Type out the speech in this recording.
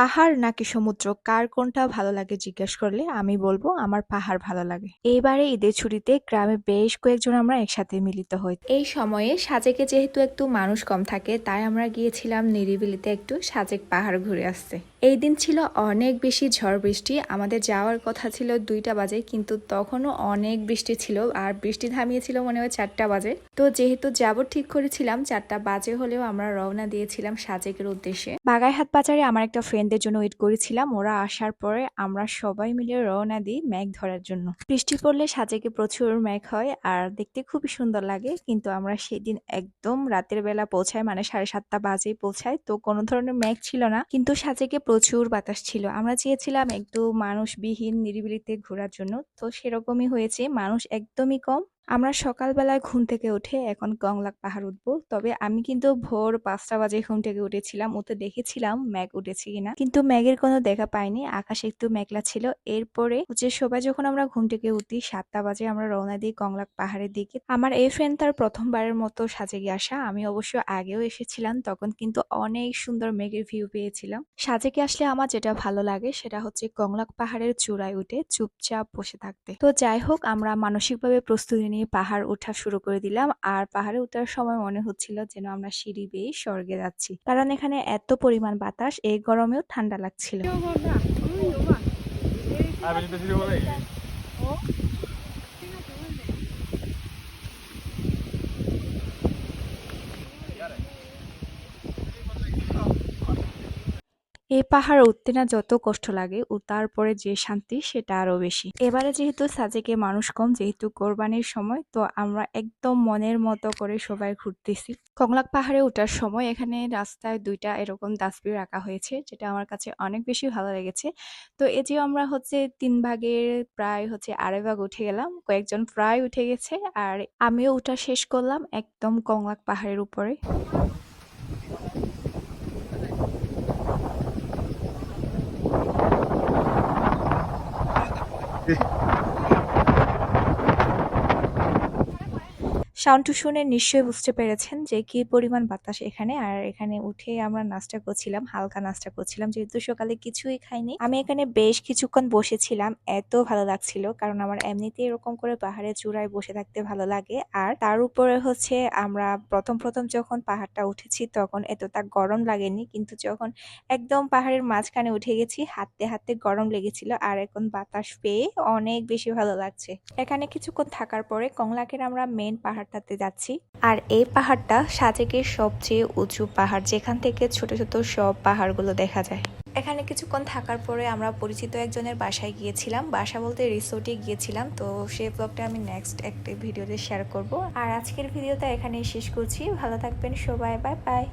পাহাড় নাকি সমুদ্র? কার কোনটা ভালো লাগে জিজ্ঞেস করলে আমি বলব আমার পাহাড় ভালো লাগে। এইবারে ঈদের ছুটিতে গ্রামে বেশ কয়েকজন আমরা একসাথে মিলিত হই। এই সময়ে সাজেকে যেহেতু একটু মানুষ কম থাকে, তাই আমরা গিয়েছিলাম নিরিবিলিতে একটু সাজেক পাহাড় ঘুরে আসতে। এই দিন ছিল অনেক বেশি ঝড় বৃষ্টি। আমাদের যাওয়ার কথা ছিল দুইটা বাজে, কিন্তু তখনও অনেক বৃষ্টি ছিল আর বৃষ্টি থামিয়েছিল মনে হয় চারটা বাজে। তো যেহেতু যাব ঠিক করেছিলাম, চারটা বাজে হলেও আমরা রওনা দিয়েছিলাম সাজেকের উদ্দেশ্যে। বাগাইহাট বাজারে আমার একটা ফ্রেন্ডদের জন্য ওয়েট করেছিলাম। ওরা আসার পরে আমরা সবাই মিলে রওনা দিই ম্যাঘ ধরার জন্য। বৃষ্টি পড়লে সাজেকে প্রচুর ম্যাঘ হয় আর দেখতে খুবই সুন্দর লাগে, কিন্তু আমরা সেদিন একদম রাতের বেলা পৌঁছাই মানে সাড়ে সাতটা বাজেই পৌঁছাই তো কোনো ধরনের ম্যাঘ ছিল না, কিন্তু সাজেকে প্রচুর বাতাস ছিল। আমরা চেয়েছিলাম একটু মানুষবিহীন নিরিবিলিতে ঘোরার জন্য। তো সেরকমই হয়েছে। মানুষ একদমই কম আমরা সকালবেলায় ঘুম থেকে উঠে এখন গংলাক পাহাড় উঠবো। তবে আমি কিন্তু ভোর পাঁচটা বাজে ঘুম থেকে উঠেছিলাম। ওতে দেখেছিলাম ম্যাঘ উঠেছে কিনা। কিন্তু ম্যাগের কোনো দেখা পাইনি। আকাশে একটু মেঘলা ছিল। এরপরে হচ্ছে সবাই যখন আমরা ঘুম থেকে উঠি, সাতটা বাজে আমরা রওনা দিই গংলাক পাহাড়ের দিকে। আমার এই ফ্রেন্ড তার প্রথমবারের মতো সাজেকে আসা। আমি অবশ্য আগেও এসেছিলাম, তখন কিন্তু অনেক সুন্দর মেঘের ভিউ পেয়েছিলাম। সাজে সাজেকে আসলে আমার যেটা ভালো লাগে, সেটা হচ্ছে গংলাক পাহাড়ের চূড়ায় উঠে চুপচাপ বসে থাকতে। তো যাই হোক, আমরা মানসিকভাবে প্রস্তুতি নিয়ে পাহাড় ওঠা শুরু করে দিলাম। আর পাহাড়ে উঠার সময় মনে হচ্ছিল যেন আমরা সিঁড়ি বেয়ে স্বর্গে যাচ্ছি। কারণ এখানে এত পরিমাণ বাতাস এই গরমেও ঠান্ডা লাগছিল। এই পাহাড় উঠতে না যত কষ্ট লাগে, ও তারপরে যে শান্তি সেটা আরও বেশি। এবারে যেহেতু সাজেকে মানুষ কম, যেহেতু কোরবানির সময়, তো আমরা একদম মনের মতো করে সবাই ঘুরতেছি। কংলাক পাহাড়ে ওঠার সময় এখানে রাস্তায় দুইটা এরকম ডাস্টবিন রাখা হয়েছে, যেটা আমার কাছে অনেক বেশি ভালো লেগেছে। তো এই যে আমরা হচ্ছে তিন ভাগের প্রায় হচ্ছে আড়াই ভাগ উঠে গেলাম, কয়েকজন প্রায় উঠে গেছে, আর আমিও উঠা শেষ করলাম একদম কংলাক পাহাড়ের উপরে। si সাউন্ডটু শুনে নিশ্চয়ই বুঝতে পেরেছেন যে কি পরিমাণ বাতাস এখানে। আর এখানে উঠে আমরা নাস্তা করছিলাম, হালকা নাস্তা করছিলাম। যেহেতু সকালে কিছুই খাইনি, আমি এখানে বেশ কিছুক্ষণ বসেছিলাম, এত ভালো লাগছিল। কারণ আমার এমনিতেই এরকম করে পাহাড়ের চূড়ায় বসে থাকতে ভালো লাগে। আর তার উপরে হচ্ছে আমরা প্রথম প্রথম যখন পাহাড়টা উঠেছি তখন এতটা গরম লাগেনি। কিন্তু যখন একদম পাহাড়ের মাঝখানে উঠে গেছি, হাঁটতে হাঁটতে গরম লেগেছিল। আর এখন বাতাস পেয়ে অনেক বেশি ভালো লাগছে। এখানে কিছুক্ষণ থাকার পরে কংলাকের আমরা মেন পাহাড়টাতে যাচ্ছি। আর এই পাহাড়টা সাজেকের সবচেয়ে উঁচু পাহাড়, যেখান থেকে ছোট ছোট সব পাহাড়গুলো দেখা যায়। এখানে কিছুক্ষণ থাকার পরে আমরা পরিচিত একজনের বাসায় গিয়েছিলাম। বাসা বলতে রিসোর্টে গিয়েছিলাম, তো সেই ব্লগটা আমি নেক্সট একটা ভিডিওতে শেয়ার করব। আর আজকের ভিডিওটা এখানেই শেষ করছি। ভালো থাকবেন সবাই বাই বাই